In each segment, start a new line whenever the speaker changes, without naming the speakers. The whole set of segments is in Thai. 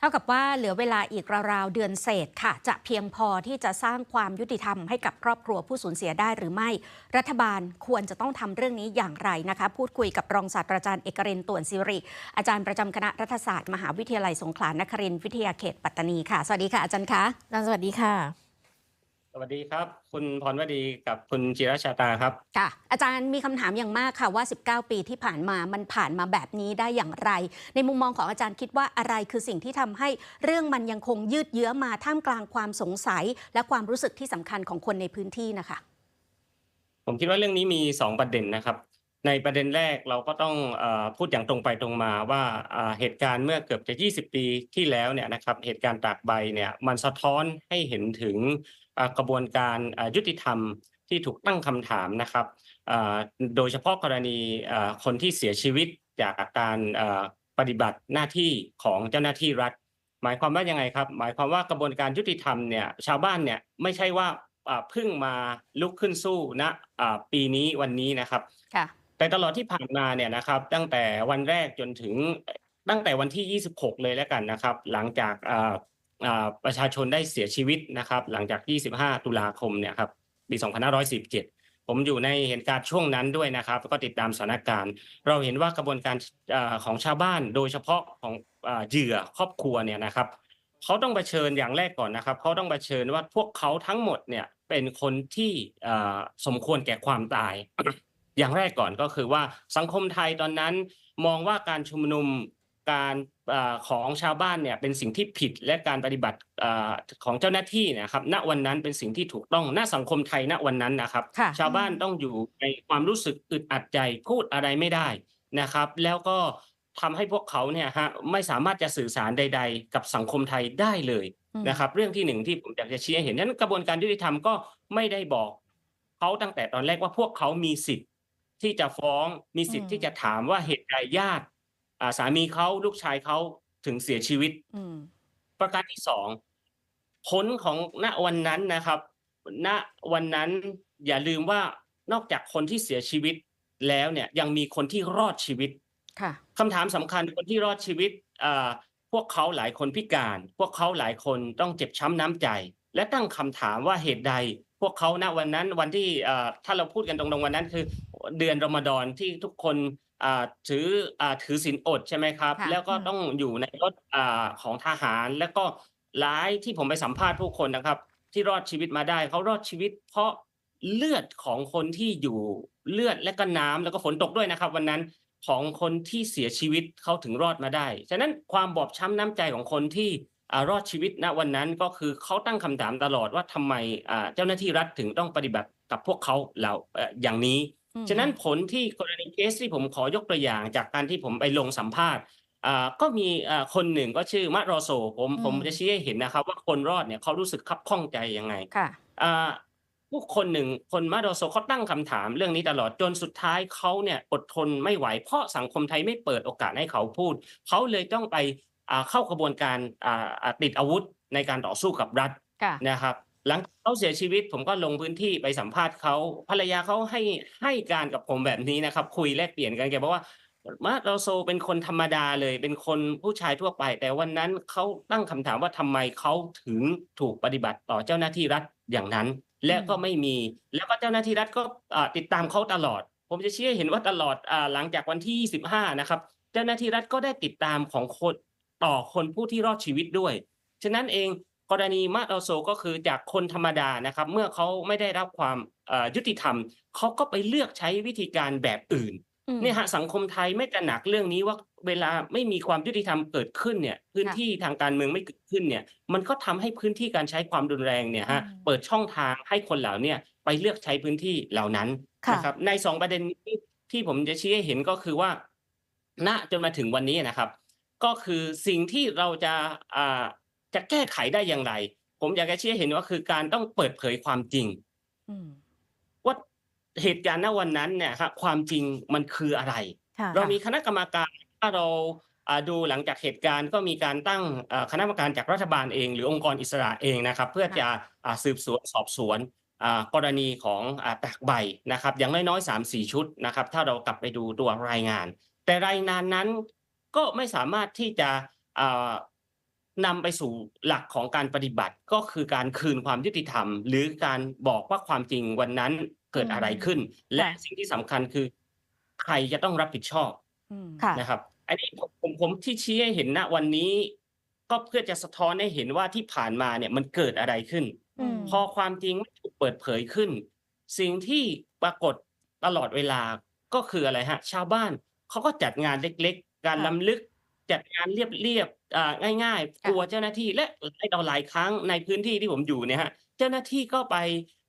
เท่ากับว่าเหลือเวลาอีกราวๆเดือนเศษค่ะ จะเพียงพอที่จะสร้างความยุติธรรมให้กับครอบครัวผู้สูญเสียได้หรือไม่ รัฐบาลควรจะต้องทำเรื่องนี้อย่างไรนะคะ พูดคุยกับรองศาสตราจารย์เอกเรนต่วนสิริ อาจารย์ประจำคณะรัฐศาสตร์มหาวิทยาลัยสงขลานครินทร์วิทยาเขตปัตตานีค่ะ สวัสดีค่ะอาจารย์คะ
อาจารย์สวัสดีค่ะ
สวัสดีครับ คุณพรวดีกับคุณจิรชาตาครับ
ค่ะอาจารย์มีคำถามอย่างมากค่ะว่า 19 ปีที่ผ่านมามันผ่านมาแบบนี้ได้อย่างไร ในมุมมองของอาจารย์คิดว่าอะไรคือสิ่งที่ทำให้เรื่องมันยังคงยืดเยื้อมาท่ามกลางความสงสัย และความรู้สึกที่สำคัญของคนในพื้นที่นะคะ
ผมคิดว่าเรื่องนี้มีสองประเด็นนะครับ ในประเด็นแรกเราก็ต้องอพูดอย่างตรงไปตรงมาว่าเหตุการณ์เมื่อเกือบจะ 20 ปีที่แล้วเนี่ยนะครับเหตุการณ์ตากใบเนี่ยมันสะท้อนให้เห็นถึงกระบวนการยุติธรรมที่ถูกตั้งคำถามนะครับโดยเฉพาะกรณีคนที่เสียชีวิตจากการปฏิบัติหน้าที่ของเจ้าหน้าที่รัฐ หมายความว่ายังไงครับ หมายความว่ากระบวนการยุติธรรมเนี่ยชาวบ้านเนี่ยไม่ใช่ว่าเพิ่งมาลุกขึ้นสู้ณปีนี้วันนี้นะครับ แต่ตลอดที่ผ่านมาเนี่ยนะครับตั้งแต่วันแรกจนถึงตั้งแต่วันที่ 26 เลยแล้วกันนะครับ หลังจากประชาชนได้เสียชีวิตนะครับ หลังจาก 25 ตุลาคมเนี่ยครับปี 2547ผมอยู่ในเหตุการณ์ช่วงนั้นด้วยนะครับแล้วก็ติดตามสถานการณ์ เราเห็นว่ากระบวนการอของชาวบ้านโดยเฉพาะของอเหยื่อครอบครัวเนี่ยนะครับเขาต้องเผชิญอย่างแรกก่อนนะครับเขาต้องเผชิญว่าพวกเขาทั้งหมดเนี่ยเป็นคนที่สมควรแก่ความตาย อย่างแรกก่อนก็คือว่าสังคมไทยตอนนั้นมองว่าการชุมนุมการอาของชาวบ้านเนี่ยเป็นสิ่งที่ผิดและการปฏิบัติอาของเจ้าหน้าที่เนะครับ ณวันนั้นเป็นสิ่งที่ถูกต้องณสังคมไทยณวันนั้นนะครับ
ค่ะ
ชาวบ้านต้องอยู่ในความรู้สึกอึดอัดใจพูดอะไรไม่ได้นะครับ แล้วก็ทำให้พวกเขาเนี่ยฮะไม่สามารถจะสื่อสารใด ๆ กับสังคมไทยได้เลย
อืม
นะครับ เรื่องที่หนึ่งที่ผมอยากจะชี้ให้เห็นนั้นกระบวนการยุติธรรมก็ไม่ได้บอกเขาตั้งแต่ตอนแรกว่าพวกเขามีสิทธิ์ ที่จะฟ้องมีสิทธิ์ที่จะถามว่าเหตุใดญาติอ่าสามีเขาลูกชายเขาถึงเสียชีวิต
อืม
ประการที่สองผลของณวันนั้นนะครับ ณวันนั้นอย่าลืมว่านอกจากคนที่เสียชีวิตแล้วเนี่ยยังมีคนที่รอดชีวิต
ค่ะ
คำถามสำคัญคนที่รอดชีวิตอ่าพวกเขาหลายคนพิการ พวกเขาหลายคนต้องเจ็บช้ำน้ำใจ และตั้งคำถามว่าเหตุใด พวกเขาณวันนั้นวันที่อ่าถ้าเราพูดกันตรงๆวันนั้นคือ เดือนรอมฎอนที่ทุกคนอ่าถืออ่าถือศีลอดใช่ไหมครับ
ค่ะ
แล้วก็
อืม
ต้องอยู่ในรถอ่าของทหาร แล้วก็หลายที่ผมไปสัมภาษณ์ผู้คนนะครับ ที่รอดชีวิตมาได้เขารอดชีวิต เพราะเลือดของคนที่อยู่เลือดและก็น้ำแล้วก็ฝนตกด้วยนะครับ วันนั้นของคนที่เสียชีวิตเขาถึงรอดมาได้ ฉะนั้นความบอบช้ำน้ำใจของคนที่อ่ารอดชีวิตณวันนั้นก็คือเขาตั้งคำถามตลอดว่าทำไมอ่าเจ้าหน้าที่รัฐถึงต้องปฏิบัติกับพวกเขาเหล่าเอ่ออย่างนี้
อืม
ฉะนั้นผลที่กรณีเคสที่ผมขอยกตัวอย่าง จากการที่ผมไปลงสัมภาษณ์อ่าก็มีอ่าคนหนึ่งก็ชื่อมะรอโซผมผม
อืม
จะชี้ให้เห็นนะครับ ว่าคนรอดเนี่ยเขารู้สึกคับข้องใจยังไง
ค่ะ
อ่าผู้คนหนึ่งคนมาโดโซเขาตั้งคำถามเรื่องนี้ตลอดจนสุดท้ายเขาเนี่ยอดทนไม่ไหวเพราะสังคมไทยไม่เปิดโอกาสให้เขาพูด เขาเลยต้องไปอ่าเข้ากระบวนการอ่าอ่าติดอาวุธในการต่อสู้กับรัฐ
ค่ะ
นะครับ หลังเขาเสียชีวิต ผมก็ลงพื้นที่ไปสัมภาษณ์เขาภรรยาเขาให้ให้การกับผมแบบนี้นะครับ คุยแลกเปลี่ยนกันแกบอกว่ามาโดโซเป็นคนธรรมดาเลยเป็นคนผู้ชายทั่วไป แต่วันนั้นเขาตั้งคำถามว่าทำไมเขาถึงถูกปฏิบัติต่อเจ้าหน้าที่รัฐอย่างนั้น และก็ไม่มี แล้วก็เจ้าหน้าที่รัฐก็อ่าติดตามเขาตลอด ผมจะชี้ให้เห็นว่าตลอดอ่าหลังจากวันที่25นะครับ เจ้าหน้าที่รัฐก็ได้ติดตามของคนต่อคนผู้ที่รอดชีวิตด้วย ฉะนั้นเอง กรณีมาโดโซก็คือจากคนธรรมดานะครับ เมื่อเขาไม่ได้รับความเอ่อยุติธรรมเขาก็ไปเลือกใช้วิธีการแบบอื่น
อืม
เนี่ยฮะสังคมไทยไม่ตระหนักเรื่องนี้ว่าเวลาไม่มีความยุติธรรมเกิดขึ้นเนี่ย พื้น
ค่ะ
ที่ทางการเมืองไม่เกิดขึ้นเนี่ย มันก็ทำให้พื้นที่การใช้ความรุนแรงเนี่ยฮะ
อืม
เปิดช่องทางให้คนเหล่าเนี่ยไปเลือกใช้พื้นที่เหล่านั้น
ค่ะ
นะครับ ในสองประเด็นนี้ที่ผมจะชี้ให้เห็นก็คือว่า ณจนมาถึงวันนี้นะครับ ก็คือสิ่งที่เราจะอ่า จะแก้ไขได้อย่างไร ผมอยากจะชี้ให้เห็นว่าคือการต้องเปิดเผยความจริง
อืม
ว่าเหตุการณ์ณวันนั้นเนี่ยครับความจริงมันคืออะไร
ค่ะ
เรามีคณะกรรมการถ้าเราอ่าดูหลังจากเหตุการณ์ก็มีการตั้งอ่าคณะกรรมการจากรัฐบาลเอง หรือองค์กรอิสระเองนะครับ เพื่อจะอ่าสืบสวนสอบสวนอ่ากรณีของอ่าแตกใบนะครับ อย่างน้อยๆสามสี่ชุดนะครับ ถ้าเรากลับไปดูตัวรายงาน แต่รายงานนั้นก็ไม่สามารถที่จะอ่า นำไปสู่หลักของการปฏิบัติก็คือการคืนความยุติธรรม หรือการบอกว่าความจริงวันนั้นเกิดอะไรขึ้น และ
ค่ะ
สิ่งที่สำคัญคือ ใครจะต้องรับผิดชอบ
อืม
ค่ะ
นะครับอันนี้ผมผมผมที่ชี้ให้เห็นณวันนี้ ก็เพื่อจะสะท้อนให้เห็นว่าที่ผ่านมาเนี่ยมันเกิดอะไรขึ้น
อืม
พอความจริงไม่ถูกเปิดเผยขึ้น สิ่งที่ปรากฏตลอดเวลาก็คืออะไรฮะ ชาวบ้านเขาก็จัดงานเล็ก ๆ การ
ค่ะ
ล้ำลึก จัดงานเรียบๆอ่าง่ายๆ กลัวเจ้าหน้าที่และหลายต่อหลายครั้งในพื้นที่ที่ผมอยู่เนี่ยฮะเจ้าหน้าที่ก็ไป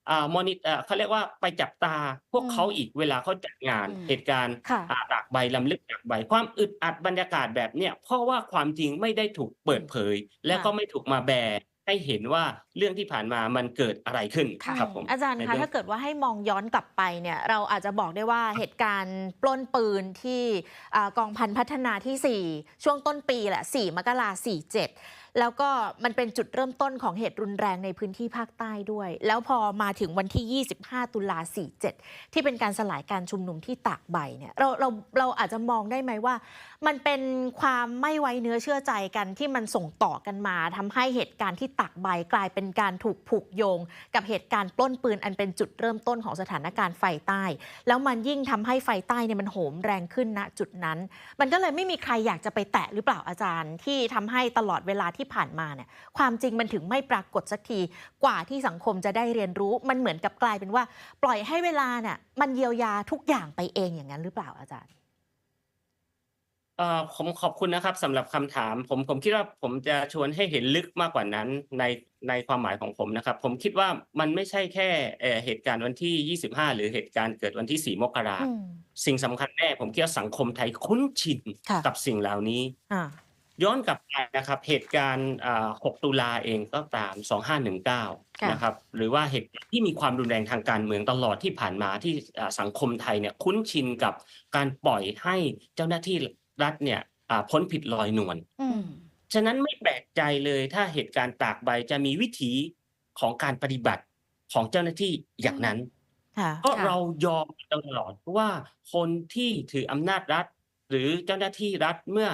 อ่ามอนิเอ่อเขาเรียกว่าไปจับตาพวก
อืม
เขาอีกเวลาเขาจัดงาน
อืม
เหตุการณ์
ค่ะ
อ่าตากใบลำลึกตากใบ ความอึดอัดบรรยากาศแบบเนี้ยเพราะว่าความจริงไม่ได้ถูกเปิดเผย และก็ไม่ถูกมาแบร์ ให้เห็นว่าเรื่องที่ผ่านมามันเกดอะไรขึ้น
ค่ะ
ครับผม
อาจารย์
ใน
คะ
เรื่อง
ถ้าเกิดว่าให้มองย้อนกลับไปเนี่ยเราอาจจะบอกได้ว่าเหตุการณ์ปล้นปืนที่อ่ากองพันพัฒนาที่ 4 ช่วงต้นปีแหละ 4 มกราสี่เจ็ดแล้วก็มันเป็นจุดเริ่มต้นของเหตุรุนแรงในพื้นที่ภาคใต้ด้วย แล้วพอมาถึงวันที่ 25 ตุลา 47 ที่เป็นการสลายการชุมนุมที่ตากใบเนี่ยเราเราเราอาจจะมองได้ไหมว่า มันเป็นความไม่ไว้เนื้อเชื่อใจกันที่มันส่งต่อกันมาทำให้เหตุการณ์ที่ตักใบกลายเป็นการถูกผูกโยง กับเหตุการณ์ปล้นปืนอันเป็นจุดเริ่มต้นของสถานการณ์ไฟใต้ แล้วมันยิ่งทำให้ไฟใต้เนี่ยมันโหมแรงขึ้นณจุดนั้น มันก็เลยไม่มีใครอยากจะไปแตะหรือเปล่าอาจารย์ ที่ทำให้ตลอดเวลาที่ผ่านมาเนี่ยความจริงมันถึงไม่ปรากฏสักทีกว่าที่สังคมจะได้เรียนรู้ มันเหมือนกับกลายเป็นว่า ปล่อยให้เวลาเนี่ยมันเยียวยาทุกอย่างไปเองอย่างนั้นหรือเปล่าอาจารย์
เอ่อผมขอบคุณนะครับสำหรับคำถาม ผมผมคิดว่าผมจะชวนให้เห็นลึกมากกว่านั้นในในความหมายของผมนะครับ ผมคิดว่ามันไม่ใช่แค่เอ่อเหตุการณ์วันที่ 25 หรือเหตุการณ์เกิดวันที่ 4 มกรา
อืม
สิ่งสำคัญแน่ผมคิดว่าสังคมไทยคุ้นชิน
ค่ะ
กับสิ่งเหล่านี้
อ่า
ย้อนกลับไปนะครับเหตุการณ์อ่า6ตุลาเองก็ตาม 2519
ค่ะ
นะครับหรือว่าเหตุการณ์ที่มีความรุนแรงทางการเมืองตลอดที่ผ่านมาที่อ่าสังคมไทยเนี่ยคุ้นชินกับการปล่อยให้เจ้าหน้าที่รัฐเนี่ยอ่าพ้นผิดลอยนวล
อื
อื
ม
ม
ฉะนั้นไม่แปลกใจเลยถ้าเหตุการณ์ตากใบจะมีวิถีของการปฏิบัติของเจ้าหน้าที่อย่างนั้น
ค่ะ
เพราะ
ค่ะ
เรายอมตลอดว่าคนที่ถืออำนาจรัฐ หรือเจ้าหน้าที่รัฐเมื่อ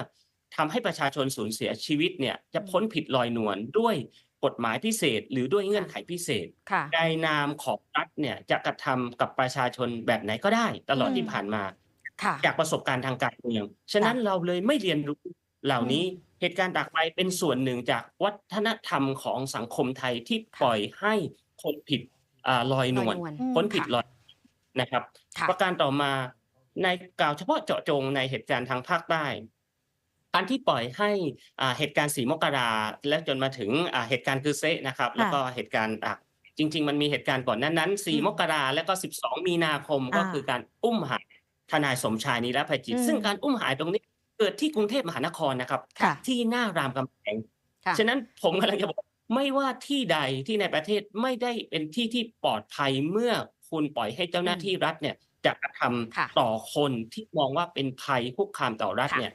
ทำให้ประชาชนสูญเสียชีวิตเนี่ยจะพ้นผิดลอยนวลด้วยกฎหมายพิเศษ หรือด้วยเงื่อนไขพิเศษ
ค่ะ
ในนามของรัฐเนี่ยจะกระทำกับประชาชนแบบไหนก็ได้ ตลอด
อืม
ที่ผ่านมา
ค่ะ
จากประสบการณ์ทางการเมือง ฉะนั้นเราเลยไม่เรียนรู้เหล่านี้เหตุการณ์ตากใบเป็นส่วนหนึ่งจากวัฒนธรรมของสังคมไทยที่ปล่อยให้คนผิดอ่าลอยนวล
ลอยนวล
พ้นผิด
ค่ะ
ลอยนะครับ
ค่ะ
ประการต่อมาในกล่าวเฉพาะเจาะจงในเหตุการณ์ทางภาคใต้ การที่ปล่อยให้อ่าเหตุการณ์สีมกราและจนมาถึงอ่าเหตุการณ์คือเซะนะครับ แล้วก็เหตุการณ์อะจริง ๆ มันมีเหตุการณ์ก่อนนั้นนั้นสี่
อืม
มกราแล้วก็สิบสองมีนาคมก็
อ่า
คือการอุ้มหายทนายสมชายนิรภัยจิต
อืม
ซึ่งการอุ้มหายตรงนี้เกิดที่กรุงเทพมหานครนะครับ
ค่ะ
ที่หน้ารามคำแหง
ค่ะ
ฉะนั้นผมกำลังจะบอกไม่ว่าที่ใดที่ในประเทศไม่ได้เป็นที่ที่ปลอดภัยเมื่อคุณปล่อยให้เจ้าหน้าที่รัฐเนี่ยจะกระทำ
ค่ะ
ต่อคนที่มองว่าเป็นภัยคุกคามต่อรัฐ
ค่ะ
เนี่ย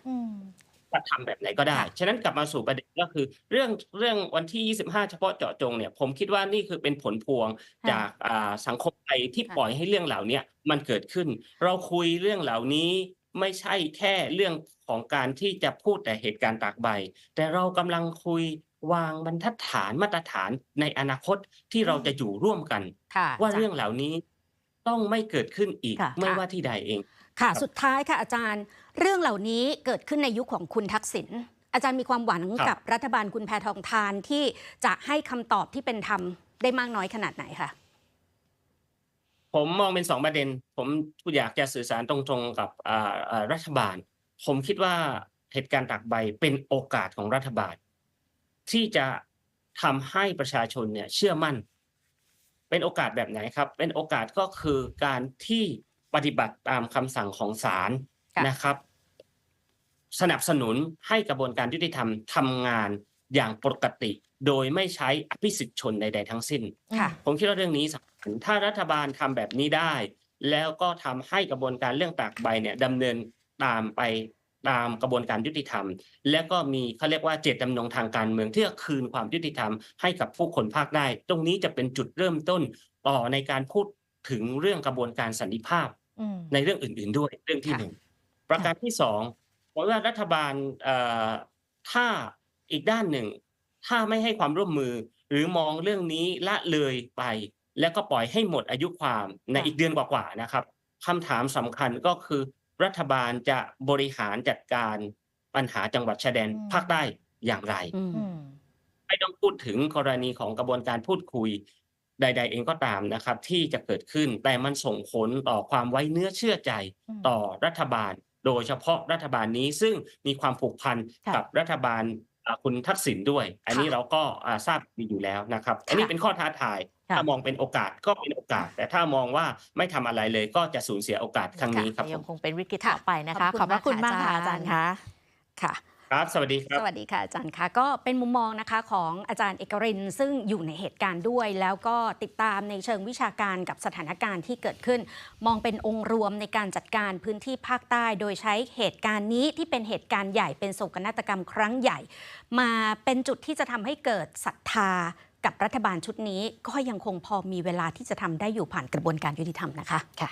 อืม
กระทำแบบไหนก็ได้
ค่ะ
ฉะนั้นกลับมาสู่ประเด็นก็คือ เรื่องเรื่องวันที่ 25 เฉพาะเจาะจงเนี่ยผมคิดว่านี่คือเป็นผลพวง
ค่ะ
จากอ่าสังคมไทยที่
ค่ะ
ปล่อยให้เรื่องเหล่าเนี้ยมันเกิดขึ้น เราคุยเรื่องเหล่านี้ไม่ใช่แค่เรื่องของการที่จะพูดแต่เหตุการณ์ตากใบ แต่เรากำลังคุยวางบรรทัดฐานมาตรฐานในอนาคตที่เราจะอยู่ร่วมกัน
ค่ะ
ว่า
จ้ะ
เรื่องเหล่านี้ต้องไม่เกิดขึ้นอีก
ค่ะ
ไม่
ค่ะ
ว่าที่ใดเอง
ค่ะ
ครับ
สุดท้ายค่ะอาจารย์ เรื่องเหล่านี้เกิดขึ้นในยุคของคุณทักษิณอาจารย์มีความหวัง
ครับ
กับรัฐบาลคุณแพทองทานที่จะให้คำตอบที่เป็นธรรมได้มากน้อยขนาดไหนคะ
ผมมองเป็นสองประเด็น ผมอยากจะสื่อสารตรงๆกับอ่าอ่ารัฐบาล ผมคิดว่าเหตุการณ์ตากใบเป็นโอกาสของรัฐบาล ที่จะทำให้ประชาชนเนี่ยเชื่อมั่น เป็นโอกาสแบบไหนครับ เป็นโอกาสก็คือการที่ปฏิบัติตามคำสั่งของศาล
ค่ะ
นะครับ สนับสนุนให้กระบวนการยุติธรรมทำงานอย่างปกติ โดยไม่ใช้อภิสิทธิชนใด ๆ ทั้งสิ้น
ค่ะ
ผมคิดว่าเรื่องนี้สำคัญถ้ารัฐบาลทำแบบนี้ได้ แล้วก็ทำให้กระบวนการเรื่องตากใบเนี่ยดำเนินตามไปตามกระบวนการยุติธรรม และก็มีเขาเรียกว่าเจตจำนงทางการเมืองที่จะคืนความยุติธรรมให้กับผู้คนภาคได้ ตรงนี้จะเป็นจุดเริ่มต้นต่อในการพูดถึงเรื่องกระบวนการสันติภาพ
อืม
ในเรื่องอื่น ๆ ด้วยเรื่องที่
ค่ะ
หนึ่ง ประการที่สองผมว่ารัฐบาลเอ่อถ้าอีกด้านหนึ่ง ถ้าไม่ให้ความร่วมมือ หรือมองเรื่องนี้ละเลยไป แล้วก็ปล่อยให้หมดอายุความใน
ค่ะ
อีกเดือนกว่าๆนะครับคำถามสำคัญก็คือ รัฐบาลจะบริหารจัดการปัญหาจังหวัดชายแดนภาคใต้อย่างไร
อืม
อืม
ไม่ต้องพูดถึงกรณีของกระบวนการพูดคุยใด ๆ เองก็ตามนะครับ ที่จะเกิดขึ้นแต่มันส่งผลต่อความไว้เนื้อเชื่อใจ
อืม
ต่อรัฐบาล โดยเฉพาะรัฐบาลนี้ซึ่งมีความผูกพัน
ค่ะ
กับรัฐบาลอ่าคุณทักษิณด้วย อันนี้
ค่ะ
เราก็อ่าทราบดีอยู่แล้วนะครับ อันนี้
ค่ะ
เป็นข้อท้าทาย
ค่ะ
ถ้ามองเป็นโอกาสก็เป็นโอกาส แต่ถ้ามองว่าไม่ทำอะไรเลยก็จะสูญเสียโอกาสครั้งนี้ครับผ
ยัง
ม
คงเป็นวิกฤต
ค่ะ
ต่อไปนะคะ
ข
ข
อ
อ
บบคุ
พระคุณ
ณ
มาก
มาก
ค่ะ
ค่ะ
อาจารย์คะ
ค่ะ
ครับ สวัสดีครับ
สวัสดีค่ะอาจารย์คะก็เป็นมุมมองนะคะของอาจารย์เอกรินทร์ซึ่งอยู่ในเหตุการณ์ด้วย แล้วก็ติดตามในเชิงวิชาการกับสถานการณ์ที่เกิดขึ้น มองเป็นองค์รวมในการจัดการพื้นที่ภาคใต้ โดยใช้เหตุการณ์นี้ที่เป็นเหตุการณ์ใหญ่เป็นโศกนาฏกรรมครั้งใหญ่ มาเป็นจุดที่จะทำให้เกิดศรัทธากับรัฐบาลชุดนี้ ก็ยังคงพอมีเวลาที่จะทำได้อยู่ผ่านกระบวนการยุติธรรมนะคะ
ค่ะ